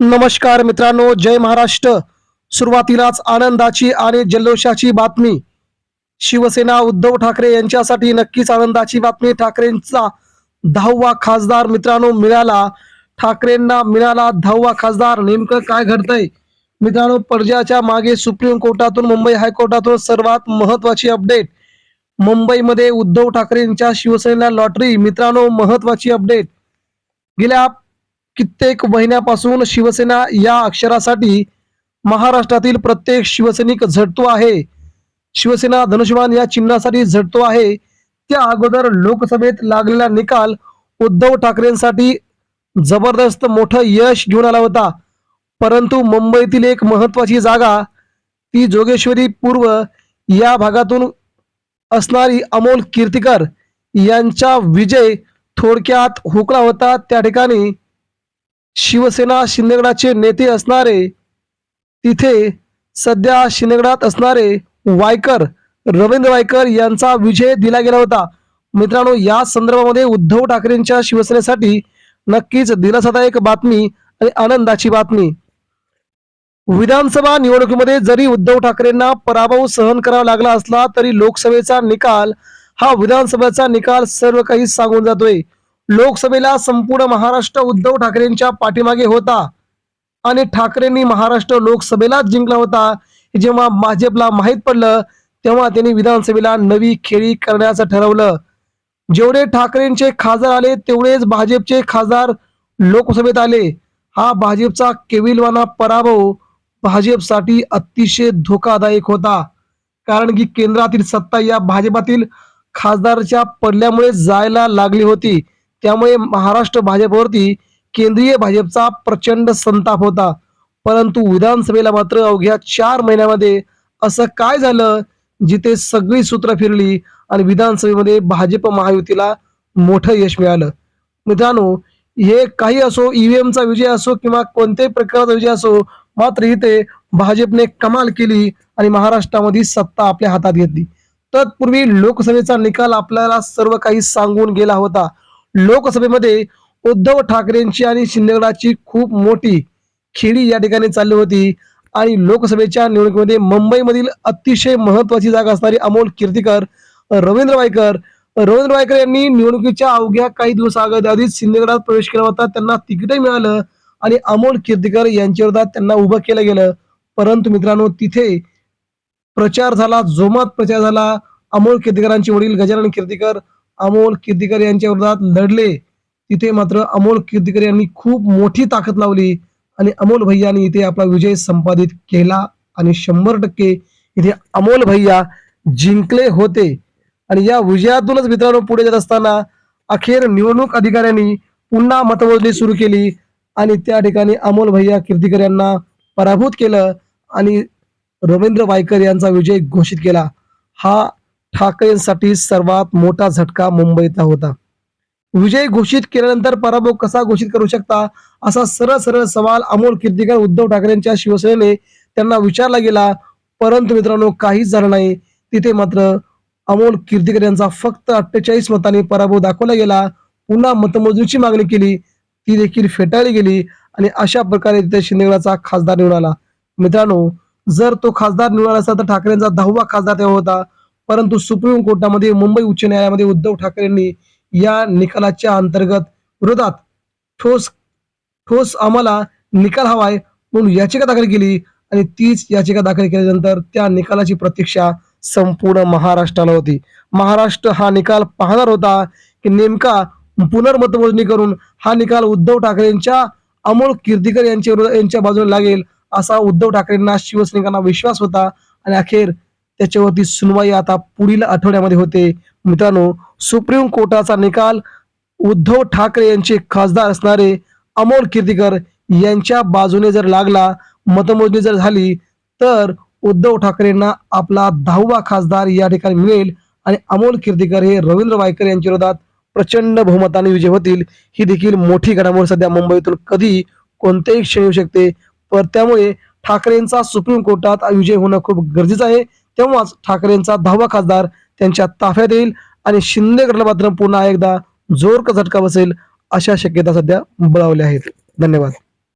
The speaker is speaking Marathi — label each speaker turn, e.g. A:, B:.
A: नमस्कार मित्रांनो जय महाराष्ट्र. सुरुवातीलाच आनंदाची आणि जल्लोषाची बातमी. शिवसेना उद्धव ठाकरे यांच्यासाठी नक्कीच आनंदाची बातमी. ठाकरेंचा दहावा खासदार मित्रांनो मिळाला. ठाकरेंना मिळाला दहावा खासदार. नेमकं काय घडतंय? मित्रांनो पडद्याच्या मागे सुप्रीम कोर्टातून मुंबई हायकोर्टातून सर्वात महत्वाची अपडेट. मुंबईमध्ये उद्धव ठाकरेंच्या शिवसेनेला लॉटरी. मित्रांनो महत्वाची अपडेट. गेल्या कित्येक महिन्यापासून शिवसेना या अक्षरासाठी महाराष्ट्रातील प्रत्येक शिवसैनिक झटतो आहे. शिवसेना धनुष्यबाण या चिन्हासाठी झटतो आहे. त्या अगोदर लोकसभेत लागलेला निकाल उद्धव ठाकरेंसाठी जबरदस्त मोठं यश घेऊन आला होता. परंतु मुंबईतील एक महत्वाची जागा ती जोगेश्वरी पूर्व या भागातून असणारी अमोल कीर्तिकर यांचा विजय थोडक्यात हुकला होता. त्या ठिकाणी शिवसेना शिंदेगडाचे नेते असणारे तिथे सध्या शिंदेगडात असणारे वायकर रवींद्र वायकर यांचा विजय दिला गेला होता. मित्रांनो या संदर्भामध्ये उद्धव ठाकरेंच्या शिवसेनेसाठी नक्कीच दिलासादायक बातमी आणि आनंदाची बातमी. विधानसभा निवडणुकीमध्ये जरी उद्धव ठाकरेंना पराभव सहन करावा लागला असला तरी लोकसभेचा निकाल हा विधानसभेचा निकाल सर्व काही सांगून जातोय. लोकसभेला संपूर्ण महाराष्ट्र उद्धव ठाकरेंच्या पाठीमागे होता. आणि ठाकरेंनी महाराष्ट्र लोकसभेला जिंकला होता. जेव्हा भाजपला माहीत पडलं तेव्हा त्यांनी विधानसभेला नवी खेळी करण्याचं ठरवलं. जेवढे ठाकरेंचे खासदार आले तेवढेच भाजपचे खासदार लोकसभेत आले. हा भाजपचा केविलवाना पराभव भाजपसाठी अतिशय धोकादायक होता. कारण की केंद्रातील सत्ता या भाजपातील खासदारच्या पडल्यामुळे जायला लागली होती. त्यामुळे महाराष्ट्र भाजपवरती केंद्रीय भाजपचा प्रचंड संताप होता. परंतु विधानसभेला मात्र अवघ्या चार महिन्यामध्ये असं काय झालं जिथे सगळी सूत्र फिरली आणि विधानसभेमध्ये भाजप महायुतीला मोठं यश मिळालं. मित्रांनो हे काही असो ईव्हीएमचा विजय असो किंवा कोणत्याही प्रकारचा विजय असो मात्र इथे भाजपने कमाल केली आणि महाराष्ट्रामध्ये सत्ता आपल्या हातात घेतली. तत्पूर्वी लोकसभेचा निकाल आपल्याला सर्व काही सांगून गेला होता. लोकसभेमध्ये उद्धव ठाकरेंची आणि शिंदेगडाची खूप मोठी खेळी या ठिकाणी चालली होती. आणि लोकसभेच्या निवडणुकीमध्ये मुंबईमधील अतिशय महत्वाची जागा असणारी अमोल कीर्तीकर रवींद्र वायकर रवींद्र वायकर यांनी निवडणुकीच्या अवघ्या काही दिवस अगोदर आधीच शिंदेगडात प्रवेश केला होता. त्यांना तिकीटही मिळालं आणि अमोल कीर्तीकर यांच्या विरोधात त्यांना उभं केलं गेलं. परंतु मित्रांनो तिथे प्रचार झाला जोमात प्रचार झाला. अमोल कीर्तीकरांचे वडील गजानन कीर्तीकर अमोल किर्तीकर यांच्या विरोधात लढले. तिथे मात्र अमोल कीर्तिकर यांनी खूप मोठी ताकद लावली आणि अमोल भैयानी इथे आपला विजय संपादित केला आणि शंभर टक्के इथे अमोल भैया जिंकले होते. आणि या विजयातूनच मित्रांनो पुढे जात असताना अखेर निवडणूक अधिकाऱ्यांनी पुन्हा मतमोजणी सुरू केली आणि त्या ठिकाणी अमोल भैया कीर्तिकर यांना पराभूत केलं आणि रवींद्र वायकर यांचा विजय घोषित केला. हा ठाकरेंसाठी सर्वात मोठा झटका मुंबईचा होता. विजय घोषित केल्यानंतर पराभव कसा घोषित करू शकता असा सरळ सरळ सवाल अमोल कीर्तिकर उद्धव ठाकरेंच्या शिवसेनेने त्यांना विचारला गेला. परंतु मित्रांनो काहीच झालं नाही. तिथे मात्र अमोल कीर्तिकर यांचा फक्त अठ्ठेचाळीस मतांनी पराभव दाखवला गेला. पुन्हा मतमोजणीची मागणी केली. ती देखील फेटाळली गेली आणि अशा प्रकारे तिथे शिंदेगडाचा खासदार निवडाला मित्रांनो जर तो खासदार निवडाला असता तर ठाकरेंचा दहावा खासदार तेव्हा होता. परंतु सुप्रीम कोर्टामध्ये मुंबई उच्च न्यायालयामध्ये उद्धव ठाकरेंनी या निकालाच्या अंतर्गत विरोधात ठोस ठोस आम्हाला निकाल हवाय म्हणून याचिका दाखल केली आणि तीच याचिका दाखल केल्यानंतर त्या निकालाची प्रतीक्षा संपूर्ण महाराष्ट्राला होती. महाराष्ट्र हा निकाल पाहणार होता की नेमका पुनर्मतमोजणी करून हा निकाल उद्धव ठाकरेंच्या अमोल कीर्तीकर यांच्या यांच्या बाजूने लागेल असा उद्धव ठाकरेंना शिवसैनिकांना विश्वास होता आणि अखेर त्याच्यावरती सुनवाई आता पुढील आठवड्यामध्ये होते. मित्रांनो सुप्रीम कोर्टाचा निकाल उद्धव ठाकरे यांचे खासदार असणारे अमोल कीर्तीकर यांच्या बाजूने जर लागला मतमोजणी जर झाली तर उद्धव ठाकरेंना आपला दहावा खासदार या ठिकाणी मिळेल आणि अमोल कीर्तीकर हे रवींद्र वायकर यांच्या विरोधात प्रचंड बहुमताने विजय होतील. ही देखील मोठी घडामोड सध्या मुंबईतून कधी कोणत्याही क्षणी येऊ शकते. पर त्यामुळे ठाकरेंचा सुप्रीम कोर्टात विजय होणं खूप गरजेचं आहे. तेव्हाच ठाकरेंचा दहावा खासदार त्यांच्या ताफ्यात येईल आणि शिंदे गटाला मात्र पुन्हा एकदा जोर का झटका बसेल अशा शक्यता सध्या बळावल्या आहेत. धन्यवाद.